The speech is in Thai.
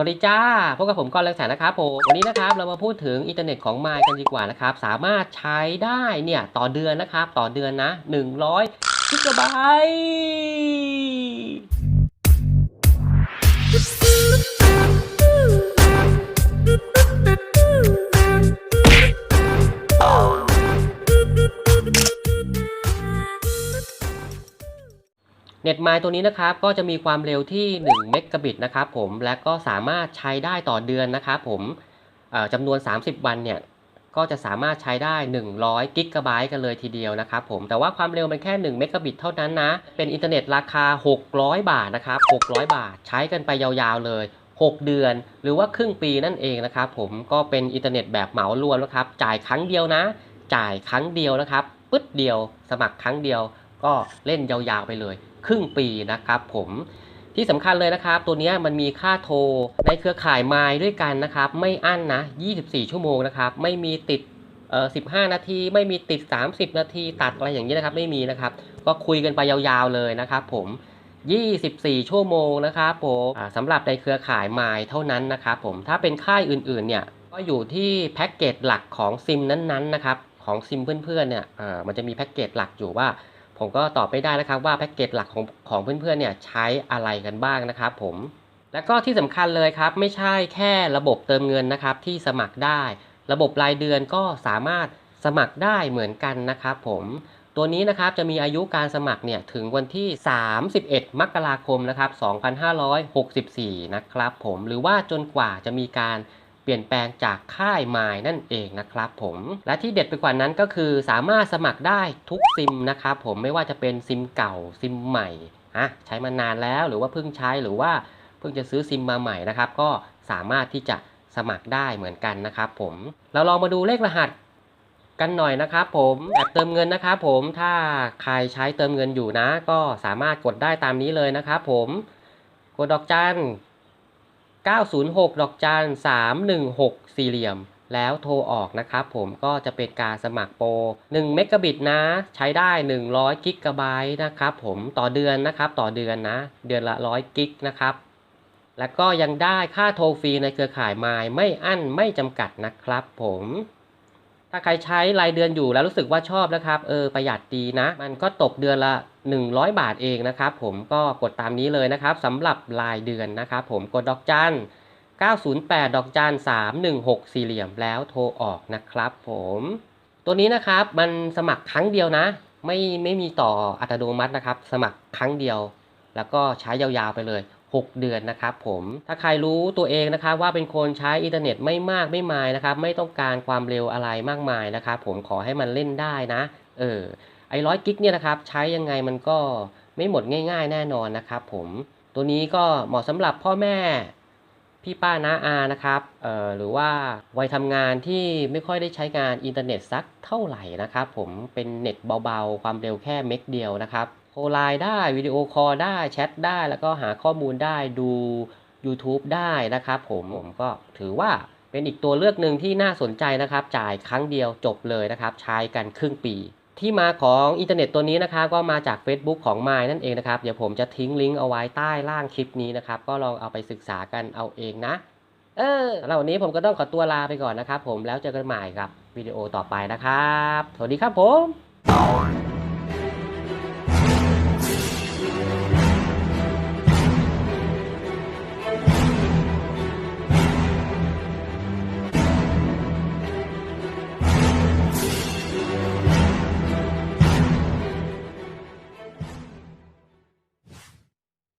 สวัสดีจ้า พบกับผมกอนเลงแสนนะครับผมวันนี้นะครับเรามาพูดถึงอินเทอร์เน็ตของไมค์กันดีกว่านะครับ สามารถใช้ได้เนี่ยต่อเดือนนะครับ ต่อเดือนนะ100กิกะไบต์ เน็ตไมล์ตัวนี้นะครับก็จะมีความเร็วที่1เมกะบิตนะครับผมและก็สามารถใช้ได้ต่อเดือนนะครับผมจำนวน 30 วันเนี่ยก็จะสามารถใช้ได้ 100กิกะไบต์กันเลยทีเดียวนะครับผมแต่ว่าความเร็วมันแค่1เมกะบิตเท่านั้นนะ เป็นอินเทอร์เน็ตราคา 600 บาทนะครับ600 บาท ใช้กันไปยาวๆเลย 6 เดือน หรือว่าครึ่งปีนั่นเองนะครับผมก็เป็นอินเทอร์เน็ตแบบเหมารวมนะครับจ่ายครั้งเดียวนะ จ่ายครั้งเดียวนะครับปึ๊ดเดียว สมัครครั้งเดียว ก็เล่นยาวๆไปเลย ครึ่งปีนะครับผมที่สำคัญเลยนะครับ ตัวนี้มันมีค่าโทรในเครือข่ายไมล์ด้วยกันนะครับ ไม่อั้นนะ 24 ชั่วโมงนะครับ ไม่มีติดเอ่อ15 นาที ไม่มีติด 30 นาที ตัดอะไรอย่างนี้นะครับ ไม่มีนะครับ ก็คุยกันไปยาวๆเลยนะครับ ผม 24 ชั่วโมงนะครับผมสำหรับในเครือข่ายไมล์เท่านั้นนะครับผม ถ้าเป็นค่ายอื่นๆเนี่ย ก็อยู่ที่แพ็กเกจหลักของซิมนั้นๆนะครับ ของซิมเพื่อนๆเนี่ยอ่ามันจะมีแพ็กเกจหลักอยู่ว่า ผมก็ตอบไม่ได้นะครับว่าแพ็กเกจหลักของของเพื่อนๆเนี่ยใช้อะไรกันบ้างนะครับผม แล้วก็ที่สำคัญเลยครับ ไม่ใช่แค่ระบบเติมเงินนะครับที่สมัครได้ ระบบรายเดือนก็สามารถสมัครได้เหมือนกันนะครับผม ตัวนี้นะครับจะมีอายุการสมัครเนี่ยถึงวันที่ 31 มกราคมนะครับ 2564 นะครับผม หรือว่าจนกว่าจะมีการ ปลี่ยนแปลงจากค่ายไมล์นั่นเองนะครับผมและที่เด็ดไปกว่านั้นก็คือสามารถสมัครได้ทุกซิมนะครับผมไม่ว่าจะเป็นซิมเก่าซิมใหม่อะใช้มานานแล้วหรือว่าเพิ่งใช้หรือว่าเพิ่งจะซื้อซิมมาใหม่นะครับก็สามารถที่จะสมัครได้เหมือนกันนะครับผมเราลองมาดูเลขรหัสกันหน่อยนะครับผมแบบเติมเงินนะครับผมถ้าใครใช้เติมเงินอยู่นะ ก็สามารถกดได้ตามนี้เลยนะครับผมกดดอกจัน 906 ดอกจัน 316 สี่เหลี่ยม แล้วโทรออกนะครับผมก็จะเป็นการสมัครโปร1เมกะบิตนะ ใช้ได้ 100 กิกะไบต์นะครับผมต่อเดือนนะครับต่อเดือนนะ เดือนละ 100 กิกนะครับ แล้วก็ยังได้ค่าโทรฟรีในเครือข่ายไมล์ไม่อั้นไม่จำกัดนะครับผม ถ้าใครใช้รายเดือนอยู่แล้วรู้สึกว่าชอบนะครับเออประหยัดดีนะ มันก็ตกเดือนละ 100 บาทเองนะครับ ผมก็กดตามนี้เลยนะครับสำหรับรายเดือนนะครับ ผมกดดอกจัน908 ดอกจัน316 สี่เหลี่ยมแล้วโทรออกนะครับ ผม ตัวนี้นะครับมันสมัครครั้งเดียวนะ ไม่ไม่มีต่ออัตโนมัตินะครับ สมัครครั้งเดียว แล้วก็ใช้ยาวๆไปเลย 6 เดือนนะครับผมถ้าใครรู้ตัวเองนะครับว่าเป็นคนใช้อินเทอร์เน็ตไม่มากไม่มายนะครับไม่ต้องการความเร็วอะไรมากมายนะครับผมขอให้มันเล่นได้นะเออไอร้อยกิกเนี่ยนะครับใช้ยังไงมันก็ไม่หมดง่าย ๆ แน่นอนนะครับผมตัวนี้ก็เหมาะสำหรับพ่อแม่พี่ป้าน้าอานะครับเอ่อหรือว่าวัยทำงานที่ไม่ค่อยได้ใช้งานอินเทอร์เน็ตสักเท่าไหร่นะครับผมเป็นเน็ตเบาๆ ความเร็วแค่เมกเดียวนะครับ รไลน์ได้วิดีโอคอลได้แชทได้แล้วก็หาข้อมูลได้ดู YouTube ได้นะครับผมผมก็ถือว่าเป็นอีกตัวเลือกหนึ่งที่น่าสนใจนะครับ จ่ายครั้งเดียวจบเลยนะครับ ใช้กันครึ่งปี ที่มาของอินเทอร์เน็ตตัวนี้นะครับ ก็มาจาก Facebook ของ m ม n นั่นเองนะครับ เดี๋ยวผมจะทิ้งลิงก์เอาไว้ใต้ล่างคลิปนี้นะครับ ก็ลองเอาไปศึกษากันเอาเองนะ เออสำหรับวันนี้ผมก็ต้องขอตัวลาไปก่อนนะครับ ผมแล้วเจอกันใหม่กับวิดีโอต่อไปนะครับ สวัสดีครับผม